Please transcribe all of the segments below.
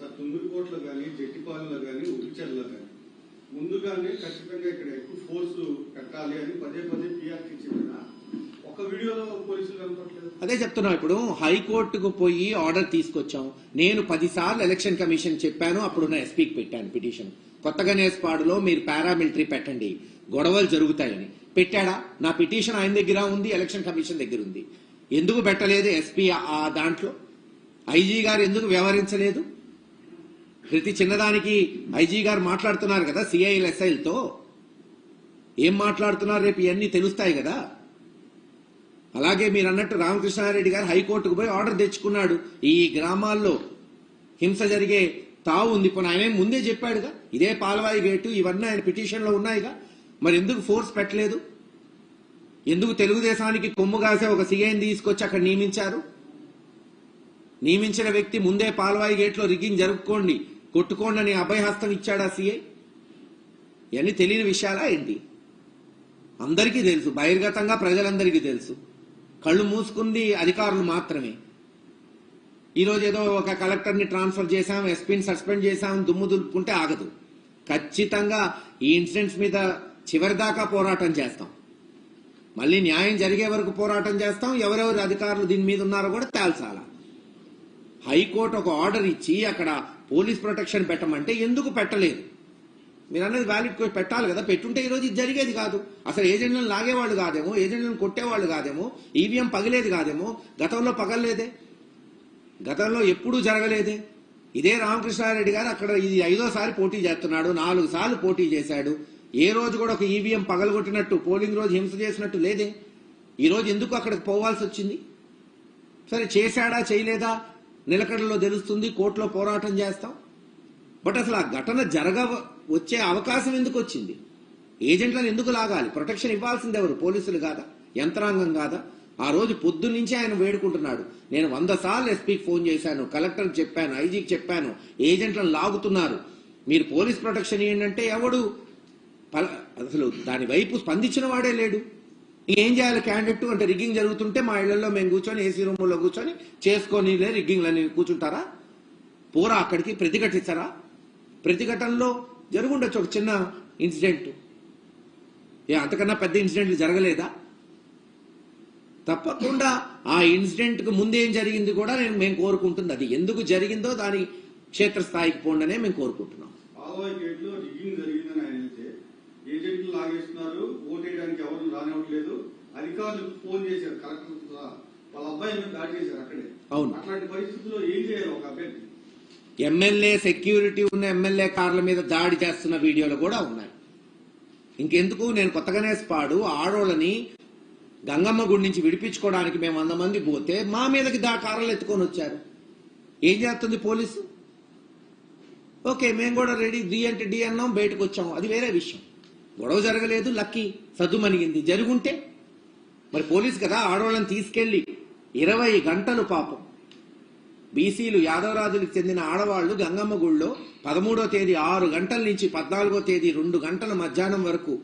Sir తుంగురుకోటలో కానీ జట్టిపాలలో కానీ ఉరిచెర్లో కానీ. ముందుగానే ఖచ్చితంగా ఇక్కడ ఎక్కువ ఫోర్స్ పెట్టాలి అని పదే పదే పిఆర్టీ చెప్పిన ఒక వీడియోలో పోలీసులు అదే చెప్తున్నా ఇప్పుడు హైకోర్టుకు పోయి ఆర్డర్ తీసుకొచ్చాం. నేను పదిసార్లు ఎలక్షన్ కమిషన్ చెప్పాను అప్పుడున్న ఎస్పీకి పెట్టాను పిటిషన్. కొత్తగా నేస్పాడులో మీరు పారామిలిటరీ పెట్టండి. గొడవలు జరుగుతాయని. పెట్టాడా? నా పిటిషన్ ఆయన దగ్గర ఉంది ఎలక్షన్ కమిషన్ దగ్గర ఉంది. ఎందుకు పెట్టలేదు ఎస్పీ ఆ దాంట్లో? ఐజీ గారు ఎందుకు వ్యవహరించలేదు? ప్రతి చిన్నదానికి ఐజీ గారు మాట్లాడుతున్నారు కదా సిఐఎల్ఎస్ఐలతో ఏం మాట్లాడుతున్నారు రేపు ఇవన్నీ తెలుస్తాయి కదా. అలాగే మీరు అన్నట్టు రామకృష్ణారెడ్డి గారు హైకోర్టుకు పోయి ఆర్డర్ తెచ్చుకున్నాడు. ఈ గ్రామాల్లో హింస జరిగే తావు ఉంది. ఇప్పుడు ఆయన ముందే చెప్పాడుగా ఇదే పాలవాయి గేటు ఇవన్నీ ఆయన పిటిషన్లో ఉన్నాయిగా. మరి ఎందుకు ఫోర్స్ పెట్టలేదు? ఎందుకు తెలుగుదేశానికి కొమ్ము కాసే ఒక సీఐని తీసుకొచ్చి అక్కడ నియమించారు? నియమించిన వ్యక్తి ముందే పాలవాయి గేట్లో రిగ్గింగ్ జరుపుకోండి. కొట్టుకోండి అని అభయహస్తం ఇచ్చాడా సీఐ? ఇవన్నీ తెలియని విషయాలా ఏంటి? అందరికీ తెలుసు బహిర్గతంగా ప్రజలందరికీ తెలుసు. కళ్ళు మూసుకుంది అధికారులు మాత్రమే. ఈరోజు ఏదో ఒక కలెక్టర్ని ట్రాన్స్ఫర్ చేశాం ఎస్పీని సస్పెండ్ చేశాం దుమ్ము దులుపుకుంటే ఆగదు. ఖచ్చితంగా ఈ ఇన్సిడెంట్స్ మీద చివరిదాకా పోరాటం చేస్తాం. మళ్ళీ న్యాయం జరిగే వరకు పోరాటం చేస్తాం. ఎవరెవరు అధికారులు దీని మీద ఉన్నారో కూడా తేల్చాల. హైకోర్టు ఒక ఆర్డర్ ఇచ్చి అక్కడ పోలీస్ ప్రొటెక్షన్ పెట్టమంటే ఎందుకు పెట్టలేదు? మీరు అన్నది వ్యాలిడ్ పెట్టాలి కదా. పెట్టుంటే ఈరోజు ఇది జరిగేది కాదు. అసలు ఏజెంట్లను లాగేవాళ్ళు కాదేమో ఏజెంట్లను కొట్టేవాళ్ళు కాదేమో ఈవీఎం పగిలేదు కాదేమో గతంలో పగలలేదే. గతంలో ఎప్పుడూ జరగలేదే. ఇదే రామకృష్ణారెడ్డి గారు అక్కడ ఇది ఐదోసారి పోటీ చేస్తున్నాడు నాలుగు సార్లు పోటీ చేశాడు. ఏ రోజు కూడా ఒక ఈవీఎం పగలగొట్టినట్టు పోలింగ్ రోజు హింస చేసినట్టు లేదే. ఈరోజు ఎందుకు అక్కడికి పోవాల్సి వచ్చింది? సరే చేశాడా చేయలేదా? నిలకడలో తెలుస్తుంది కోర్టులో పోరాటం చేస్తాం. బట్ అసలు ఆ ఘటన జరగ వచ్చే అవకాశం ఎందుకు వచ్చింది? ఏజెంట్లను ఎందుకు లాగాలి? ప్రొటెక్షన్ ఇవ్వాల్సింది ఎవరు? పోలీసులు కాదా? యంత్రాంగం కాదా? ఆ రోజు పొద్దు నుంచి ఆయన వేడుకుంటున్నాడు. నేను వంద సార్లు ఎస్పీకి ఫోన్ చేశాను కలెక్టర్కి చెప్పాను ఐజీకి చెప్పాను ఏజెంట్లను లాగుతున్నారు. మీరు పోలీస్ ప్రొటెక్షన్ ఏంటంటే ఎవడు? అసలు దాని వైపు స్పందించిన వాడే లేడు. ఏం చేయాలి క్యాండిడేట్ అంటే రిగ్గింగ్ జరుగుతుంటే మా ఇళ్ళలో మేము కూర్చొని ఏసీ రూముల్లో కూర్చొని చేసుకొని రిగ్గింగ్లని కూర్చుంటారా? పోరా అక్కడికి ప్రతిఘటిస్తారా ప్రతిఘటనలో జరుగుండొచ్చు ఒక చిన్న ఇన్సిడెంట్ ఏ అంతకన్నా పెద్ద ఇన్సిడెంట్లు జరగలేదా? తప్పకుండా ఆ ఇన్సిడెంట్కి ముందేం జరిగింది కూడా నేను మేము కోరుకుంటుంది. అది ఎందుకు జరిగిందో దాని క్షేత్రస్థాయికి పోండనే మేము కోరుకుంటున్నాం. జరిగిందని ఏజెంట్లు లాగేస్తున్నారు రానివ్వట్లేదు. అధికారులకు ఫోన్ చేశారు కలెక్టర్. వాళ్ళ అబ్బాయి మీద దాడి చేశారు అక్కడే. అవును. అట్లాంటి పరిస్థితుల్లో ఏం చేయాలి ఒక అభ్యర్థి? ఎమ్మెల్యే సెక్యూరిటీ ఉన్న ఎమ్మెల్యే కార్ల మీద దాడి చేస్తున్న వీడియోలు కూడా ఉన్నాయి. ఇంకెందుకు? నేను కొత్తగానే స్పాడు ఆడోళ్ళని గంగమ్మ గుడి నుంచి విడిపించుకోవడానికి మేము వంద మంది పోతే మా మీదకి దా కార్లు ఎత్తుకొని వచ్చారు. ఏం చేస్తుంది పోలీసు? ఓకే మేము కూడా రెడీ డి అంటే డి అన్నాం బయటకు వచ్చాం అది వేరే విషయం. గొడవ జరగలేదు లక్కీ. సద్దుమణిగింది జరుగుంటే? మరి పోలీసు కదా ఆడవాళ్ళని తీసుకెళ్ళి ఇరవై గంటలు పాపం. బీసీలు యాదవరాజులకు చెందిన ఆడవాళ్ళు గంగమ్మ గుళ్ళో పదమూడో తేదీ ఆరు గంటల నుంచి పద్నాలుగో తేదీ రెండు గంటల మధ్యాహ్నం వరకు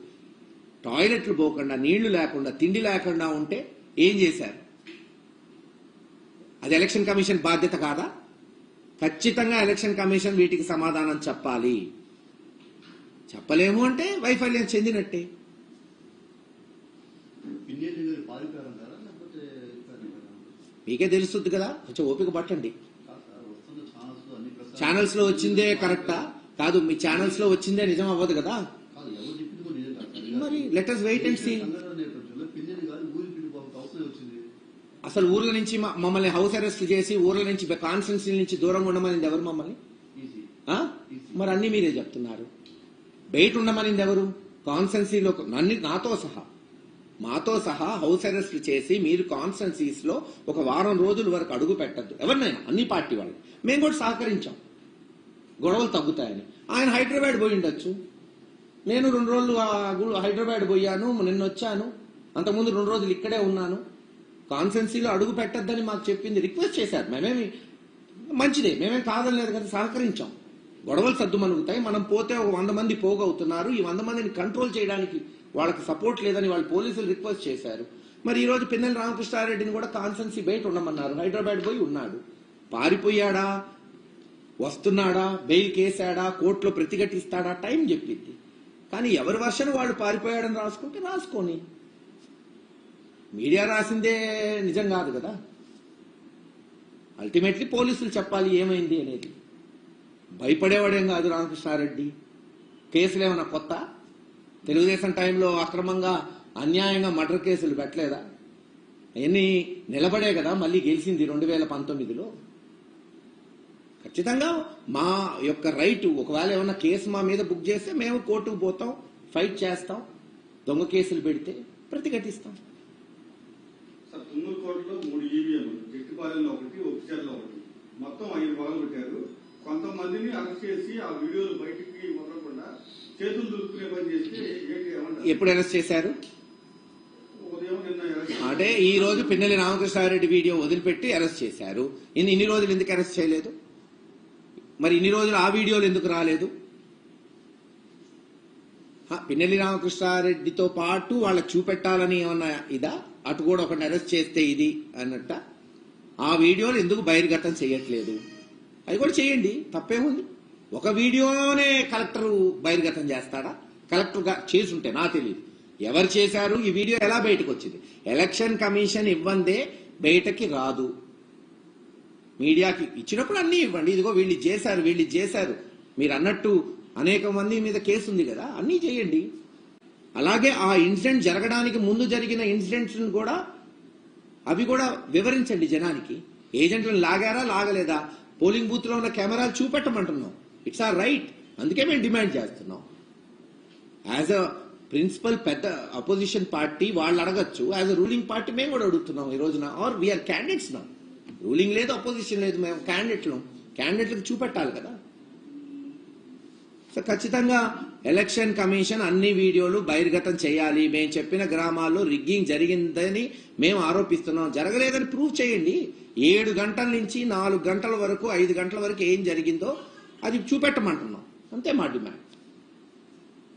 టాయిలెట్లు పోకుండా నీళ్ళు లేకుండా తిండి లేకుండా ఉంటే ఏం చేశారు? అది ఎలక్షన్ కమిషన్ బాధ్యత కాదా? ఖచ్చితంగా ఎలక్షన్ కమిషన్ వీటికి సమాధానం చెప్పాలి. చెప్పలేము అంటే వైఫల్యం చెందినట్టే? మీకే తెలుస్తుంది కదా కొంచెం ఓపిక పట్టండి. ఛానల్స్లో వచ్చిందే కరెక్టా? కాదు మీ ఛానల్స్లో వచ్చిందే నిజం అవ్వదు కదా. మరి పిలిపోక అవసరం వచ్చింది. అసలు ఊర్ల నుంచి మమ్మల్ని హౌస్ అరెస్ట్ చేసి ఊర్ల నుంచి కాన్స్టెన్సీ నుంచి దూరంగా ఉండమనింది ఎవరు మమ్మల్ని? మరి అన్ని మీరే చెప్తున్నారు. బయట ఉండమనింది ఎవరు కాన్సెన్సీలో నన్ను నాతో సహా. మాతో సహా హౌస్ అరెస్ట్ చేసి మీరు కాన్స్టెన్సీస్లో ఒక వారం రోజుల వరకు అడుగు పెట్టద్దు. ఎవరినైనా? అన్ని పార్టీ వాళ్ళు మేము కూడా సహకరించాం. గొడవలు తగ్గుతాయని. ఆయన హైదరాబాద్ పోయి ఉండొచ్చు. నేను రెండు రోజులు హైదరాబాద్ పోయాను నిన్న వచ్చాను. అంతకుముందు రెండు రోజులు ఇక్కడే ఉన్నాను. కాన్సెన్సీలో అడుగు పెట్టద్దని మాకు చెప్పింది. రిక్వెస్ట్ చేశారు. మేమేమి మంచిదే. మేమేం కాదనలేదు కదా సహకరించాం. గొడవలు సర్దుమనుగుతాయి మనం పోతే ఒక వంద మంది పోగవుతున్నారు. ఈ వంద మందిని కంట్రోల్ చేయడానికి వాళ్ళకి సపోర్ట్ లేదని వాళ్ళు పోలీసులు రిక్వెస్ట్ చేశారు. మరి ఈ రోజు పిన్నెల రామకృష్ణారెడ్డిని కూడా కాన్సెన్సీ బయట ఉండమన్నారు. హైదరాబాద్ పోయి ఉన్నాడు. పారిపోయాడా? వస్తున్నాడా? బెయిల్ కేసాడా? కోర్టులో ప్రతిఘటిస్తాడా? టైం చెప్పింది కానీ ఎవరి వర్షన్ వాళ్ళు పారిపోయాడని రాసుకుంటే రాసుకొని. మీడియా రాసిందే నిజం కాదు కదా. అల్టిమేట్లీ పోలీసులు చెప్పాలి ఏమైంది అనేది. భయపడేవాడేం కాదు రామకృష్ణారెడ్డి. కేసులు ఏమైనా కొత్త? తెలుగుదేశం టైంలో అక్రమంగా అన్యాయంగా మర్డర్ కేసులు పెట్టలేదా? అవన్నీ నిలబడే కదా మళ్ళీ గెలిచింది రెండు వేల పంతొమ్మిదిలో. ఖచ్చితంగా మా యొక్క రైట్ ఒకవేళ ఏమైనా కేసు మా మీద బుక్ చేస్తే మేము కోర్టుకు పోతాం ఫైట్ చేస్తాం దొంగ కేసులు పెడితే ప్రతిఘటిస్తాం. సార్ మూడు ఒకటి. అరెస్ట్ చేసి ఆ వీడియోలు బయటికి వదలకుండా చేతులు దులుపుకునే పని చేస్తే ఏంటి ఏమంటారు? ఎప్పుడు అరెస్ట్ చేశారు? అంటే ఈ రోజు పిన్నెల్లి రామకృష్ణారెడ్డి వీడియో వదిలిపెట్టి అరెస్ట్ చేశారు. ఇన్ని ఇన్ని రోజులు ఎందుకు అరెస్ట్ చేయలేదు? మరి ఇన్ని రోజులు ఆ వీడియోలు ఎందుకు రాలేదు? పిన్నెల్లి రామకృష్ణారెడ్డితో పాటు వాళ్ళకి చూపెట్టాలని ఏమన్నా ఇదా? అటు కూడా ఒకరిని అరెస్ట్ చేస్తే ఇది అన్నట్ట. ఆ వీడియోలు ఎందుకు బహిర్గతం చేయట్లేదు? అది కూడా చేయండి. తప్పేముంది ఒక వీడియోనే కలెక్టర్ బహిర్గతం చేస్తాడా? కలెక్టర్గా చేసుంటే నా తెలియదు. ఎవరు చేశారు? ఈ వీడియో ఎలా బయటకు వచ్చింది ఎలక్షన్ కమిషన్ ఇవ్వందే బయటకి రాదు. మీడియాకి ఇచ్చినప్పుడు అన్నీ ఇవ్వండి. ఇదిగో వీళ్ళు చేశారు వీళ్ళు చేశారు. మీరు అన్నట్టు అనేక మంది మీద కేసు ఉంది కదా అన్నీ చేయండి. అలాగే ఆ ఇన్సిడెంట్ జరగడానికి ముందు జరిగిన ఇన్సిడెంట్స్ని కూడా అవి కూడా వివరించండి జనానికి. ఏజెంట్లను లాగారా లాగలేదా? పోలింగ్ బూత్లో ఉన్న కెమెరాలు చూపెట్టమంటున్నాం. ఇట్స్ ఆర్ రైట్ అందుకే మేము డిమాండ్ చేస్తున్నాం. యాజ్ అ ప్రిన్సిపల్ పెద్ద అపోజిషన్ పార్టీ వాళ్ళు అడగచ్చు. యాజ్ అ రూలింగ్ పార్టీ మేము కూడా అడుగుతున్నాం ఈ రోజున. ఆర్ వీఆర్ క్యాండిడేట్స్ నా రూలింగ్ లేదు అపోజిషన్ లేదు మేము క్యాండిడేట్లు క్యాండిడేట్లకు చూపెట్టాలి కదా. సో ఖచ్చితంగా ఎలక్షన్ కమిషన్ అన్ని వీడియోలు బహిర్గతం చేయాలి. మేము చెప్పిన గ్రామాల్లో రిగ్గింగ్ జరిగిందని మేము ఆరోపిస్తున్నాం. జరగలేదని ప్రూవ్ చేయండి. ఏడు గంటల నుంచి నాలుగు గంటల వరకు ఐదు గంటల వరకు ఏం జరిగిందో అది చూపెట్టమంటున్నాం. అంతే మా డిమాండ్.